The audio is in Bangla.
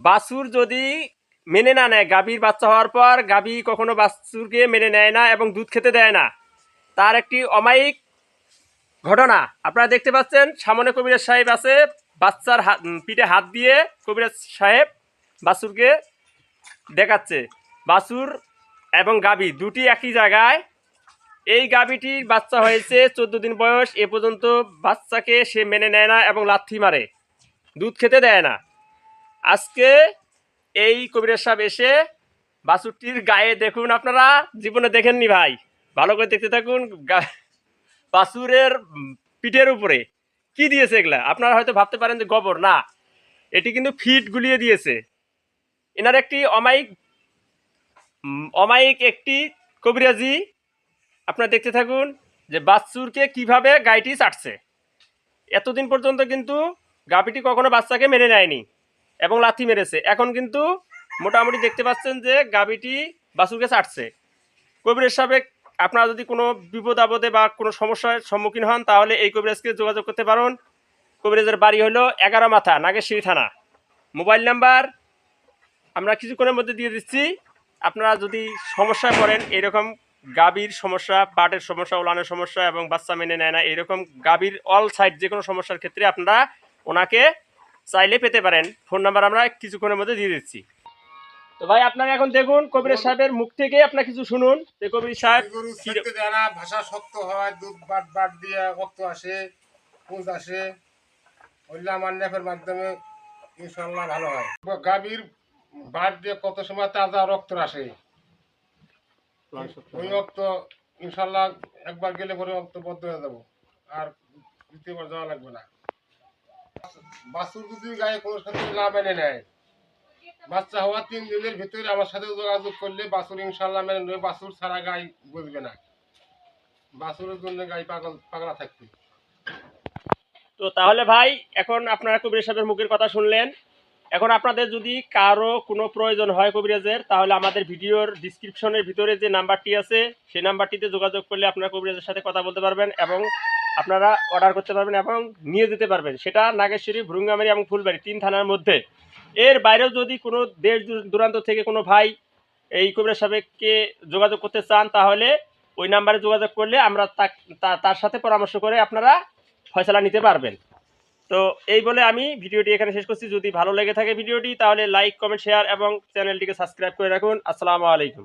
বাছুর যদি মেনে না নেয়, গাভীর বাচ্চা হওয়ার পর গাভী কখনো বাছুরকে মেনে নেয় না এবং দুধ খেতে দেয় না। তার একটি অমায়িক ঘটনা। আপনারা দেখতে পাচ্ছেন, সামনে কবিরাজ সাহেব আছে, বাচ্চার হাত পিঠে হাত দিয়ে কবিরাজ সাহেব বাছুরকে দেখাচ্ছে। বাছুর এবং গাবি দুটি একই জায়গায়। এই গাভীটির বাচ্চা হয়েছে চোদ্দ দিন বয়স, এ পর্যন্ত বাচ্চাকে সে মেনে নেয় না এবং লাথি মারে। দুধ খেতে দেয় না। আজকে এই কবিরের সাহেব এসে বাছুরটির গায়ে দেখুন আপনারা, জীবনে দেখেননি ভাই। ভালো করে দেখতে থাকুন বাছুরের পিঠের উপরে। কি দিয়েছে এগুলা? আপনারা হয়তো ভাবতে পারেন যে গোবর, না। এটি কিন্তু ফিট গুলিয়ে দিয়েছে। এনার একটি অমায়িক অমায়িক একটি কবিরাজি। আপনারা দেখতে থাকুন যে বাচ্চুরকে কীভাবে গাইটি চাটছে। এতদিন পর্যন্ত কিন্তু গাভীটি কখনো বাচ্চাকে মেনে নেয়নি। এবং লাথি মেরেছে। এখন কিন্তু মোটামুটি দেখতে পাচ্ছেন যে গাভীটি বাছুরকে চাটছে কবিরের সাবেক আপনারা যদি কোনো বিপদ আপদে বা কোনো সমস্যার সম্মুখীন হন, তাহলে এই কবিরাজকে যোগাযোগ করতে পারেন। কবিরাজের বাড়ি হলো এগারো মাথা নাগেশ্বরী থানা। মোবাইল নাম্বার আমরা কিছুক্ষণের মধ্যে দিয়ে দিচ্ছি। আপনারা যদি সমস্যায় পড়েন, এরকম গাভীর সমস্যা, বাটের সমস্যা ওলানের সমস্যা এবং বাচ্চা মেনে নেয় না, এরকম গাভীর অল সাইড যে কোনো সমস্যার ক্ষেত্রে আপনারা ওনাকে চাইলে পেতে পারেন। ফোন নাম্বার আমরা কিছুক্ষণের মধ্যে দিয়ে দিচ্ছি। তো ভাই আপনারা এখন দেখুন কবির সাহেবের মুখ থেকে আপনার কিছু শুনুন। যে কবির সাহেব না ভাষা শক্ত হয় দুধ বাট বাট দিয়ে রক্ত আসে পুঁজ আসে ওইগুলো আমার নেপের মাধ্যমে ইনশাল্লাহ ভালো হয়। গাভীর বাট দিয়ে কত সময় তাজা রক্ত আসে? ওই রক্ত ইনশাল্লাহ একবার গেলে পরে রক্ত বদ্ধ হয়ে যাব। আর দ্বিতীয়বার যাওয়া লাগবে না। গায়ে কোনো সাথে না মেনে নেয়, বাচ্চা হওয়ার তিন দিনের ভিতরে আমার সাথে যোগাযোগ করলে বাছুর ইনশাল্লাহ মেনে বাছুর ছাড়া না। বাছুরের জন্য পাগল, পাগলা থাকবে। তো তাহলে ভাই, এখন আপনারা কবির সাহেবের মুখের কথা শুনলেন। এখন আপনাদের যদি কারও কোনো প্রয়োজন হয় কবিরাজের, তাহলে আমাদের ভিডিওর ডিসক্রিপশনের ভিতরে যে নাম্বারটি আছে, সেই নাম্বারটিতে যোগাযোগ করলে আপনারা কবিরাজের সাথে কথা বলতে পারবেন এবং আপনারা অর্ডার করতে পারবেন এবং নিয়ে যেতে পারবেন। সেটা নাগেশ্বরী, ভ্রুঙ্গামারি এবং ফুলবাড়ি, তিন থানার মধ্যে। এর বাইরেও যদি কোনো দেশ দূর- দূরান্ত থেকে কোনো ভাই এই কবিরাজ সাহেবকে যোগাযোগ করতে চান, তাহলে ওই নাম্বারে যোগাযোগ করলে আমরা তার সাথে পরামর্শ করে আপনারা ফয়সালা নিতে পারবেন। তো এই বলে আমি ভিডিওটি এখানে শেষ করছি। যদি ভালো লেগে থাকে ভিডিওটি, তাহলে লাইক কমেন্ট শেয়ার এবং চ্যানেলটিকে সাবস্ক্রাইব করে রাখুন। আসসালামু আলাইকুম।